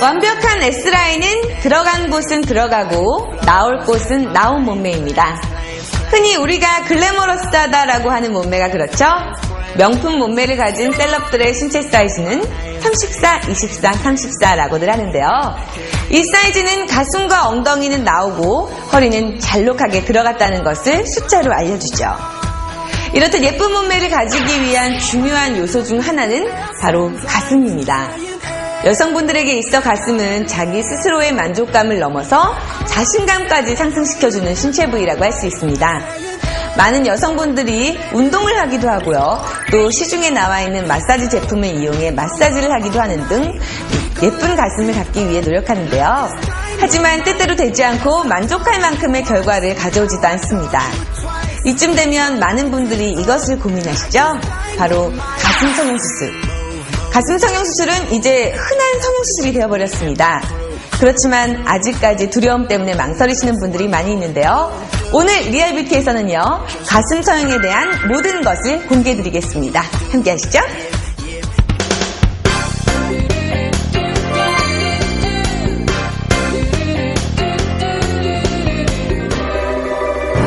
완벽한 S라인은 들어간 곳은 들어가고 나올 곳은 나온 몸매입니다. 흔히 우리가 글래머러스하다라고 하는 몸매가 그렇죠? 명품 몸매를 가진 셀럽들의 신체 사이즈는 34, 24, 34라고들 하는데요. 이 사이즈는 가슴과 엉덩이는 나오고 허리는 잘록하게 들어갔다는 것을 숫자로 알려주죠. 이렇듯 예쁜 몸매를 가지기 위한 중요한 요소 중 하나는 바로 가슴입니다. 여성분들에게 있어 가슴은 자기 스스로의 만족감을 넘어서 자신감까지 상승시켜주는 신체 부위라고 할 수 있습니다. 많은 여성분들이 운동을 하기도 하고요. 또 시중에 나와 있는 마사지 제품을 이용해 마사지를 하기도 하는 등 예쁜 가슴을 갖기 위해 노력하는데요. 하지만 뜻대로 되지 않고 만족할 만큼의 결과를 가져오지도 않습니다. 이쯤 되면 많은 분들이 이것을 고민하시죠? 바로 가슴 성형 수술. 가슴 성형 수술은 이제 흔한 성형 수술이 되어버렸습니다. 그렇지만 아직까지 두려움 때문에 망설이시는 분들이 많이 있는데요. 오늘 리얼뷰티에서는요, 가슴 성형에 대한 모든 것을 공개해드리겠습니다. 함께 하시죠.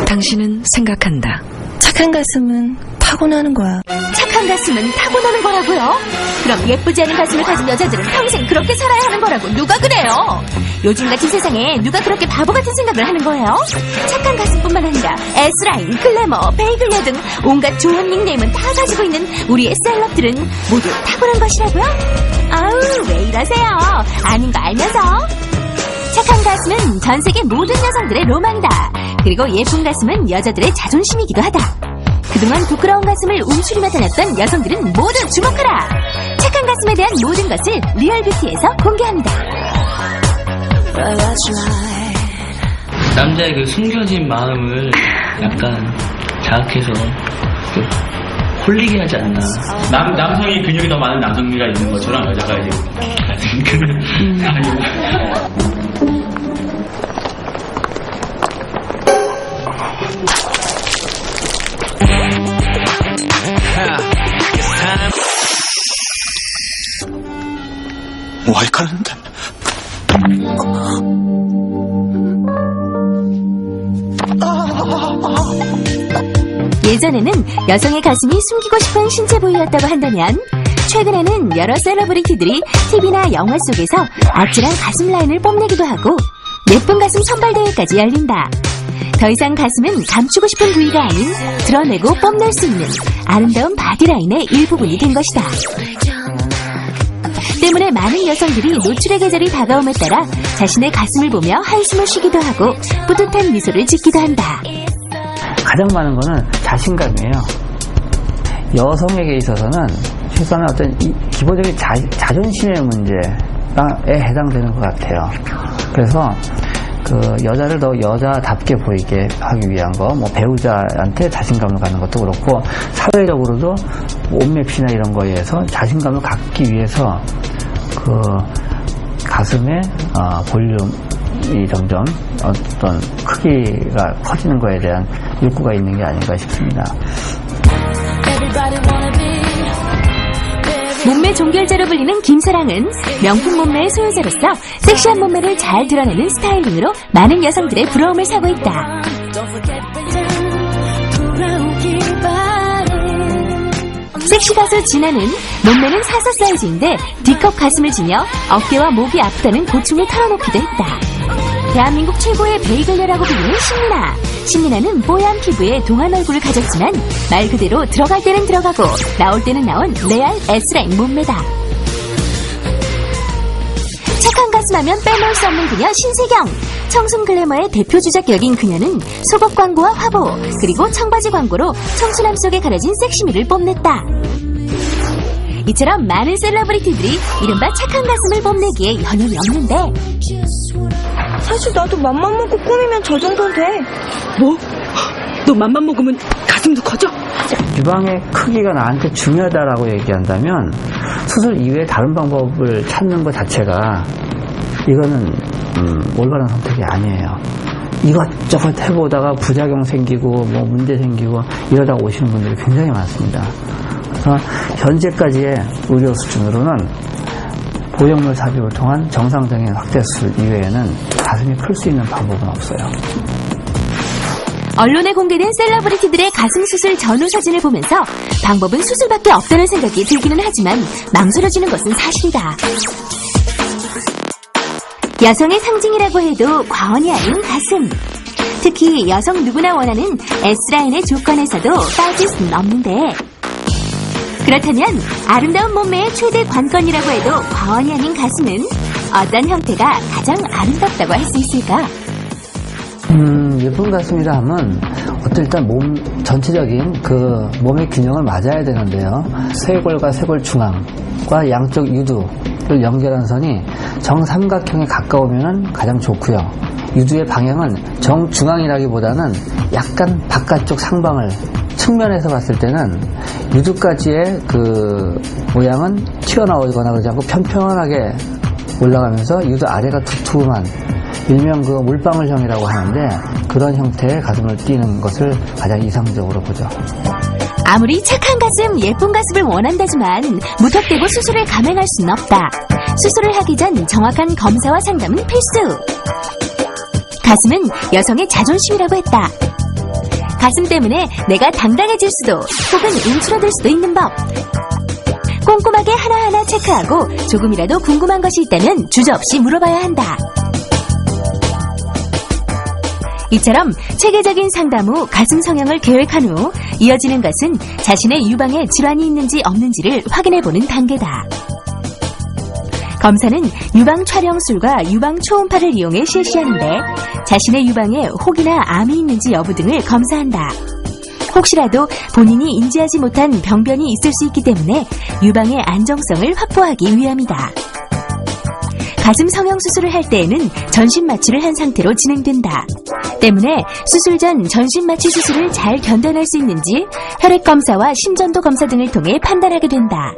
당신은 생각한다. 착한 가슴은 타고나는 거야. 착한 가슴은 타고나는 거라고요? 그럼 예쁘지 않은 가슴을 가진 여자들은 평생 그렇게 살아야 하는 거라고 누가 그래요? 요즘같이 세상에 누가 그렇게 바보 같은 생각을 하는 거예요? 착한 가슴뿐만 아니라 S라인, 글래머, 베이글녀 등 온갖 좋은 닉네임은 다 가지고 있는 우리의 셀럽들은 모두 타고난 것이라고요? 아우 왜 이러세요? 아닌 거 알면서? 착한 가슴은 전 세계 모든 여성들의 로망이다. 그리고 예쁜 가슴은 여자들의 자존심이기도 하다. 그동안 부끄러운 가슴을 움츠리며 다녔던 여성들은 모두 주목하라. 착한 가슴에 대한 모든 것을 리얼뷰티에서 공개합니다. 남자의 그 숨겨진 마음을 약간 자극해서 좀 홀리게 하지 않나. 남, 남성이 근육이 더 많은 남성미가 있는 것처럼 여자가 이제 그 아니 뭐 헷갈리는데? 예전에는 여성의 가슴이 숨기고 싶은 신체 부위였다고 한다면 최근에는 여러 셀러브리티들이 TV나 영화 속에서 아찔한 가슴 라인을 뽐내기도 하고 예쁜 가슴 선발대회까지 열린다. 더 이상 가슴은 감추고 싶은 부위가 아닌 드러내고 뽐낼 수 있는 아름다운 바디라인의 일부분이 된 것이다. 때문에 많은 여성들이 노출의 계절이 다가옴에 따라 자신의 가슴을 보며 한숨을 쉬기도 하고 뿌듯한 미소를 짓기도 한다. 가장 많은 거는 자신감이에요. 여성에게 있어서는 최소한 어떤 이 기본적인 자, 자존심의 문제에 해당되는 것 같아요. 그래서 그 여자를 더 여자답게 보이게 하기 위한 거, 뭐 배우자한테 자신감을 갖는 것도 그렇고 사회적으로도 옷맵시나 이런 거에 의해서 자신감을 갖기 위해서 그 가슴의 어, 볼륨이 점점 어떤 크기가 커지는 거에 대한 욕구가 있는 게 아닌가 싶습니다. 몸매 종결자로 불리는 김사랑은 명품 몸매의 소유자로서 섹시한 몸매를 잘 드러내는 스타일링으로 많은 여성들의 부러움을 사고 있다. 섹시 가수 진아는 몸매는 4사 사이즈인데 D컵 가슴을 지녀 어깨와 목이 아프다는 고충을 털어놓기도 했다. 대한민국 최고의 베이글녀라고 불리는 신민아. 신민아는 뽀얀 피부에 동안 얼굴을 가졌지만 말 그대로 들어갈 때는 들어가고 나올 때는 나온 레알 S라인 몸매다. 착한 가슴 하면 빼놓을 수 없는 그녀 신세경. 청순 글래머의 대표 주작격인 그녀는 속옷 광고와 화보, 그리고 청바지 광고로 청순함 속에 가려진 섹시미를 뽐냈다. 이처럼 많은 셀러브리티들이 이른바 착한 가슴을 뽐내기에 연연이 없는데 사실 나도 맘만 먹고 꾸미면 저 정도는 돼. 뭐? 너 맘만 먹으면 가슴도 커져? 유방의 크기가 나한테 중요하다라고 얘기한다면 수술 이외에 다른 방법을 찾는 것 자체가 이거는 음, 올바른 선택이 아니에요. 이것저것 해보다가 부작용 생기고 뭐 문제 생기고 이러다가 오시는 분들이 굉장히 많습니다. 그래서 현재까지의 의료 수준으로는 보형물 삽입을 통한 정상적인 확대 수술 이외에는 가슴이 클수 있는 방법은 없어요. 언론에 공개된 셀러브리티들의 가슴 수술 전후 사진을 보면서 방법은 수술밖에 없다는 생각이 들기는 하지만 망설여지는 것은 사실이다. 여성의 상징이라고 해도 과언이 아닌 가슴. 특히 여성 누구나 원하는 S라인의 조건에서도 빠질 수는 없는데 그렇다면 아름다운 몸매의 최대 관건이라고 해도 과언이 아닌 가슴은 어떤 형태가 가장 아름답다고 할 수 있을까? 음, 예쁜 가슴이라 하면 어떤 일단 몸 전체적인 그 몸의 균형을 맞아야 되는데요. 쇄골과 쇄골 중앙과 양쪽 유두를 연결한 선이 정삼각형에 가까우면 가장 좋고요. 유두의 방향은 정중앙이라기보다는 약간 바깥쪽 상방을 측면에서 봤을 때는 유두까지의 그 모양은 튀어나오거나 그러지 않고 편편하게 올라가면서 유두 아래가 두툼한 일명 그 물방울형이라고 하는데 그런 형태의 가슴을 띠는 것을 가장 이상적으로 보죠. 아무리 착한 가슴, 예쁜 가슴을 원한다지만 무턱대고 수술을 감행할 수는 없다. 수술을 하기 전 정확한 검사와 상담은 필수. 가슴은 여성의 자존심이라고 했다. 가슴 때문에 내가 당당해질 수도 혹은 움츠러들 수도 있는 법. 꼼꼼하게 하나하나 체크하고 조금이라도 궁금한 것이 있다면 주저없이 물어봐야 한다. 이처럼 체계적인 상담 후 가슴 성형을 계획한 후 이어지는 것은 자신의 유방에 질환이 있는지 없는지를 확인해 보는 단계다. 검사는 유방 촬영술과 유방 초음파를 이용해 실시하는데 자신의 유방에 혹이나 암이 있는지 여부 등을 검사한다. 혹시라도 본인이 인지하지 못한 병변이 있을 수 있기 때문에 유방의 안정성을 확보하기 위함이다. 가슴 성형 수술을 할 때에는 전신 마취를 한 상태로 진행된다. 때문에 수술 전 전신 마취 수술을 잘 견뎌낼 수 있는지 혈액 검사와 심전도 검사 등을 통해 판단하게 된다.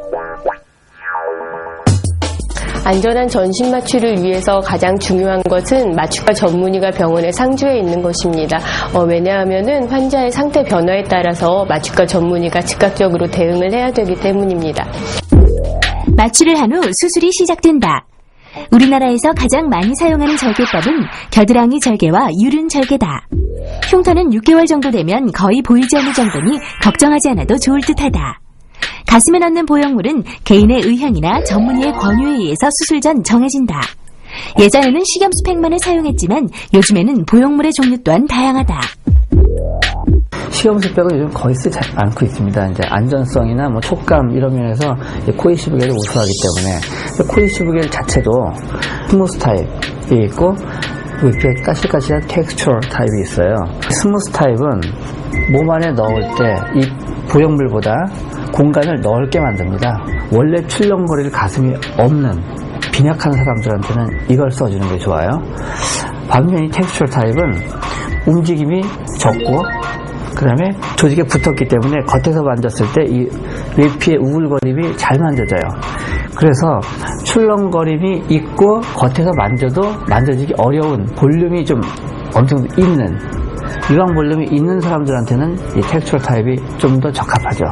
안전한 전신 마취를 위해서 가장 중요한 것은 마취과 전문의가 병원에 상주해 있는 것입니다. 어, 왜냐하면 환자의 상태 변화에 따라서 마취과 전문의가 즉각적으로 대응을 해야 되기 때문입니다. 마취를 한 후 수술이 시작된다. 우리나라에서 가장 많이 사용하는 절개법은 겨드랑이 절개와 유륜 절개다. 흉터는 6개월 정도 되면 거의 보이지 않는 정도니 걱정하지 않아도 좋을 듯하다. 가슴에 넣는 보형물은 개인의 의향이나 전문의의 권유에 의해서 수술 전 정해진다. 예전에는 식염수 팩만을 사용했지만 요즘에는 보형물의 종류 또한 다양하다. 시험수 백은 요즘 거의 쓰지 않고 있습니다. 이제 안전성이나 뭐 촉감 이런 면에서 코이 시브겔을 우수하기 때문에 코이 시브겔 자체도 스무스 타입이 있고 이렇게 까실까실한 텍스처 타입이 있어요. 스무스 타입은 몸 안에 넣을 때 이 보형물보다 공간을 넓게 만듭니다. 원래 출렁거릴 가슴이 없는 빈약한 사람들한테는 이걸 써주는 게 좋아요. 반면에 텍스처 타입은 움직임이 적고 그 다음에 조직에 붙었기 때문에 겉에서 만졌을 때 이 외피의 우글거림이 잘 만져져요. 그래서 출렁거림이 있고 겉에서 만져도 만져지기 어려운 볼륨이 좀 정도 있는 유방 볼륨이 있는 사람들한테는 이 텍스처 타입이 좀 더 적합하죠.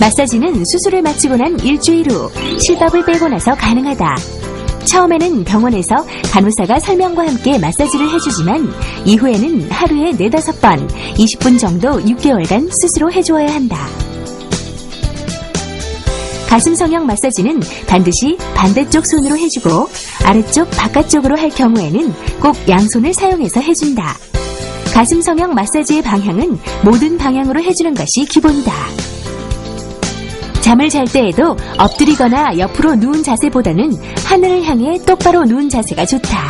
마사지는 수술을 마치고 난 일주일 후 실밥을 빼고 나서 가능하다. 처음에는 병원에서 간호사가 설명과 함께 마사지를 해주지만 이후에는 하루에 4, 5번, 20분 정도 6개월간 스스로 해주어야 한다. 가슴 성형 마사지는 반드시 반대쪽 손으로 해주고 아래쪽 바깥쪽으로 할 경우에는 꼭 양손을 사용해서 해준다. 가슴 성형 마사지의 방향은 모든 방향으로 해주는 것이 기본이다. 잠을 잘 때에도 엎드리거나 옆으로 누운 자세보다는 하늘을 향해 똑바로 누운 자세가 좋다.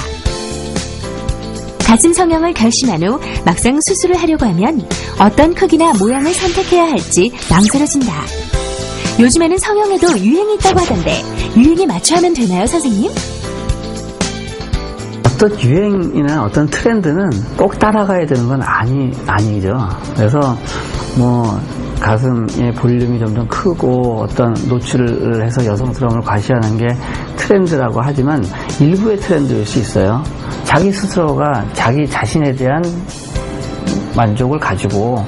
가슴 성형을 결심한 후 막상 수술을 하려고 하면 어떤 크기나 모양을 선택해야 할지 망설여진다. 요즘에는 성형에도 유행이 있다고 하던데 유행에 맞춰 하면 되나요, 선생님? 어떤 유행이나 어떤 트렌드는 꼭 따라가야 되는 건 아니, 아니죠. 그래서 뭐 가슴의 볼륨이 점점 크고 어떤 노출을 해서 여성스러움을 과시하는 게 트렌드라고 하지만 일부의 트렌드일 수 있어요. 자기 스스로가 자기 자신에 대한 만족을 가지고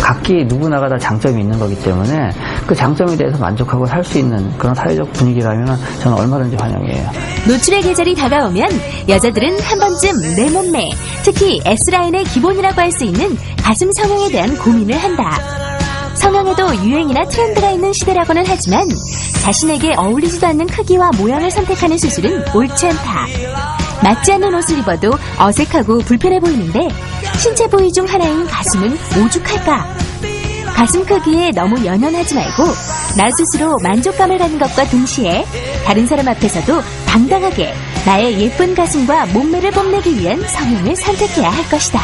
각기 누구나가 다 장점이 있는 거기 때문에 그 장점에 대해서 만족하고 살 수 있는 그런 사회적 분위기라면 저는 얼마든지 환영해요. 노출의 계절이 다가오면 여자들은 한 번쯤 내 몸매, 특히 S라인의 기본이라고 할 수 있는 가슴 성형에 대한 고민을 한다. 성형에도 유행이나 트렌드가 있는 시대라고는 하지만 자신에게 어울리지도 않는 크기와 모양을 선택하는 수술은 옳지 않다. 맞지 않는 옷을 입어도 어색하고 불편해 보이는데 신체 부위 중 하나인 가슴은 오죽할까? 가슴 크기에 너무 연연하지 말고 나 스스로 만족감을 갖는 것과 동시에 다른 사람 앞에서도 당당하게 나의 예쁜 가슴과 몸매를 뽐내기 위한 성형을 선택해야 할 것이다.